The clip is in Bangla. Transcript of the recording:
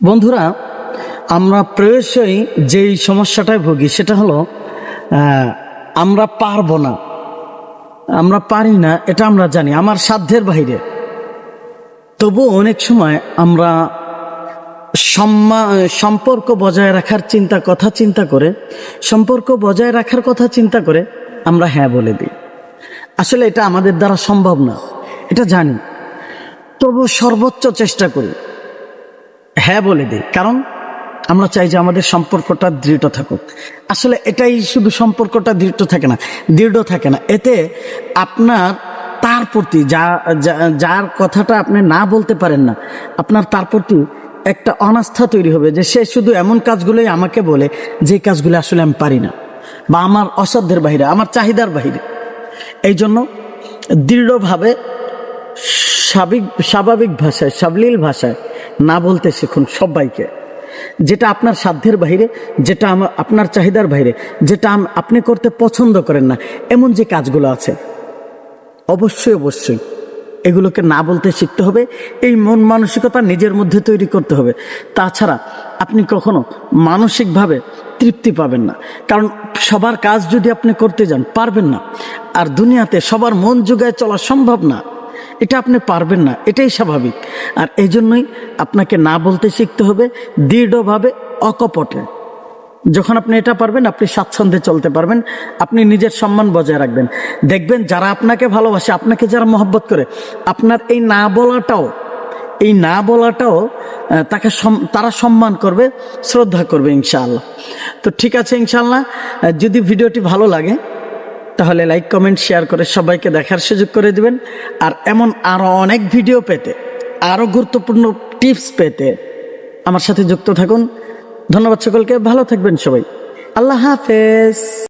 বন্ধুরা, আমরা প্রায়শই যেই সমস্যাটায় ভুগি সেটা হলো আমরা পারব না। আমরা পারি না, এটা আমরা জানি, আমার সাধ্যের বাইরে। তবু অনেক সময় আমরা সম্পর্ক বজায় রাখার চিন্তা, কথা চিন্তা করে, সম্পর্ক বজায় রাখার কথা চিন্তা করে আমরা হ্যাঁ বলে দিই। আসলে এটা আমাদের দ্বারা সম্ভব না, এটা জানি। তবু সর্বোচ্চ চেষ্টা করি। হ্যাঁ বলে দিই। কারণ আমরা চাই যে আমাদের সম্পর্কটা দৃঢ় থাকুক। আসলে এটাই শুধু সম্পর্কটা দৃঢ় থাকে না, দৃঢ় থাকে না। এতে আপনার তার প্রতি যা যার কথাটা আপনি না বলতে পারেন না, আপনার তার প্রতি একটা অনাস্থা তৈরি হবে যে সে শুধু এমন কাজগুলোই আমাকে বলে, যে কাজগুলো আসলে আমি পারি না। বা আমার অসাধ্যের বাহিরে, আমার চাহিদার বাহিরে। এই জন্য দৃঢ়ভাবে স্বাভাবিক স্বাভাবিক ভাষায়, সাবলীল ভাষায় না বলতে শিখুন সবাইকে। যেটা আপনার সাধ্যের বাইরে যেটা আপনার চাহিদার বাইরে যেটা আপনি করতে পছন্দ করেন না, এমন যে কাজগুলো আছে। অবশ্যই অবশ্যই। এগুলোকে না বলতে শিখতে হবে, এই মন মানসিকতা নিজের মধ্যে তৈরি করতে হবে। তাছাড়া আপনি কখনো মানসিকভাবে তৃপ্তি পাবেন না। কারণ সবার কাজ যদি আপনি করতে যান, পারবেন না। আর দুনিয়াতে সবার মন যোগায় চলা সম্ভব না। এটা আপনি পারবেন না এটাই স্বাভাবিক। আর এই জন্যই আপনাকে না বলতে শিখতে হবে দৃঢ়ভাবে অকপটে। যখন আপনি এটা পারবেন আপনি স্বাচ্ছন্দ্যে চলতে পারবেন আপনি নিজের সম্মান বজায় রাখবেন। দেখবেন যারা আপনাকে ভালোবাসে আপনাকে যারা মহব্বত করে আপনার এই না বলাটাও এই না বলাটাও তাকে তারা সম্মান করবে শ্রদ্ধা করবে ইনশাআল্লাহ। তো ঠিক আছে ইনশাআল্লাহ আহ, যদি ভিডিওটি ভালো লাগে তাহলে লাইক কমেন্ট শেয়ার করে সবাইকে দেখার সুযোগ করে দিবেন। আর এমন আরও অনেক ভিডিও পেতে আরও গুরুত্বপূর্ণ টিপস পেতে আমার সাথে যুক্ত থাকুন। ধন্যবাদ সকলকে, ভালো থাকবেন সবাই। আল্লাহ হাফেজ।